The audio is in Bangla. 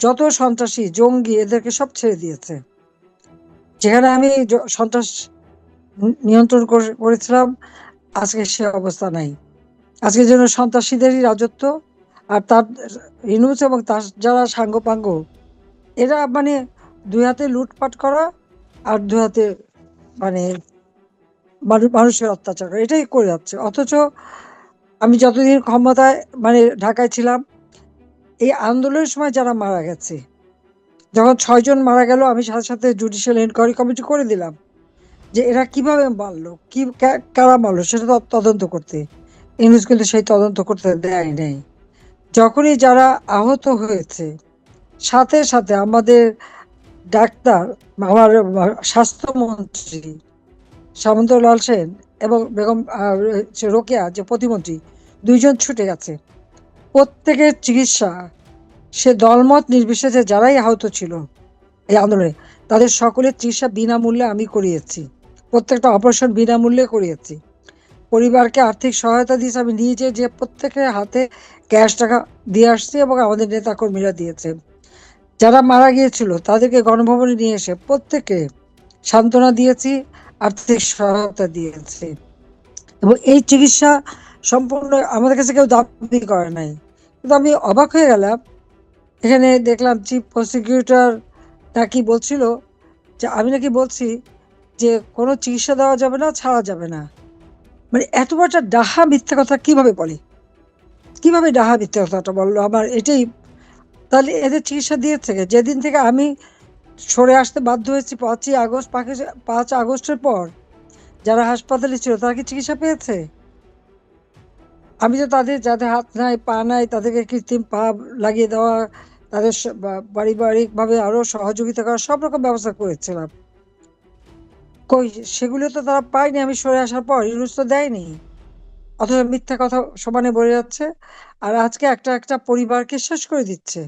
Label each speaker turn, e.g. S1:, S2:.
S1: যত সন্ত্রাসী, জঙ্গি এদেরকে সব ছেড়ে দিয়েছে। যেখানে আমি সন্ত্রাস নিয়ন্ত্রণ করেছিলাম, আজকে সে অবস্থা নাই। আজকে যেন সন্ত্রাসীদেরই রাজত্ব আর তার ইনুস এবং তার যারা সাঙ্গপাঙ্গ, এরা মানে দুই হাতে লুটপাট করা আর দুই হাতে মানে মানুষের অত্যাচার এটাই করে যাচ্ছে। অথচ আমি যতদিন ক্ষমতায় মানে ঢাকায় ছিলাম এই আন্দোলনের সময় যারা মারা গেছে, যখন ছয়জন মারা গেল, আমি সাথে সাথে জুডিশিয়াল এনকোয়ারি কমিটি করে দিলাম যে এরা কীভাবে মারলো, কি কারা মারলো, সেটা তদন্ত করতে। ইংলিশ কিন্তু সেই তদন্ত করতে দেয় নেই। যখনই যারা আহত হয়েছে, সাথে সাথে আমাদের ডাক্তার, আমার স্বাস্থ্যমন্ত্রী সামন্তলাল সেন এবং বেগম রোকেয়া, যে প্রতিমন্ত্রী, দুইজন ছুটে গেছে। প্রত্যেকের চিকিৎসা। সে দলমত নির্বিশেষে যারাই আহত ছিল এই আন্দোলনে, তাদের সকলের চিকিৎসা বিনামূল্যে আমি করিয়েছি। প্রত্যেকটা অপারেশন বিনামূল্যে করিয়েছি। পরিবারকে আর্থিক সহায়তা দিয়েছে। আমি নিজে যে প্রত্যেকের হাতে ক্যাশ টাকা দিয়ে আসছি এবং আমাদের নেতাকর্মীরা দিয়েছে। যারা মারা গিয়েছিল, তাদেরকে গণভবনে নিয়ে এসে প্রত্যেকে সান্ত্বনা দিয়েছি, আর্থিক সহায়তা দিয়েছি। এবং এই চিকিৎসা সম্পূর্ণ আমাদের কাছে কেউ দাবি করে নাই। কিন্তু আমি অবাক হয়ে গেলাম। এখানে দেখলাম চিফ প্রসিকিউটর নাকি বলছিল যে, আমি নাকি বলছি যে, কোনো চিকিৎসা দেওয়া যাবে না, ছাড়া যাবে না। মানে এত বড়টা ডাহা মিথ্যা কথা কীভাবে বলে? কীভাবে ডাহা মিথ্যা কথাটা বলল? আমার এটাই তাহলে এদের চিকিৎসা দিয়ে থেকে যেদিন থেকে আমি সরে আসতে বাধ্য হয়েছি, পাঁচই আগস্ট পাঁচ আগস্টের পর যারা হাসপাতালে ছিল, তারা কি চিকিৎসা পেয়েছে? আমি তো তাদের, যাদের হাত নাই, পা নাই, তাদেরকে কৃত্রিম পা লাগিয়ে দেওয়া, তাদের পারিবারিকভাবে আরও সহযোগিতা করা, সব রকম ব্যবস্থা করেছিলাম। কই, সেগুলো তো তারা পায়নি আমি সরে আসার পর, ইউনুস তো দেয়নি। অথচ মিথ্যা কথা সমানে বলে যাচ্ছে, আর আজকে একটা একটা পরিবারকে শেষ করে দিচ্ছে।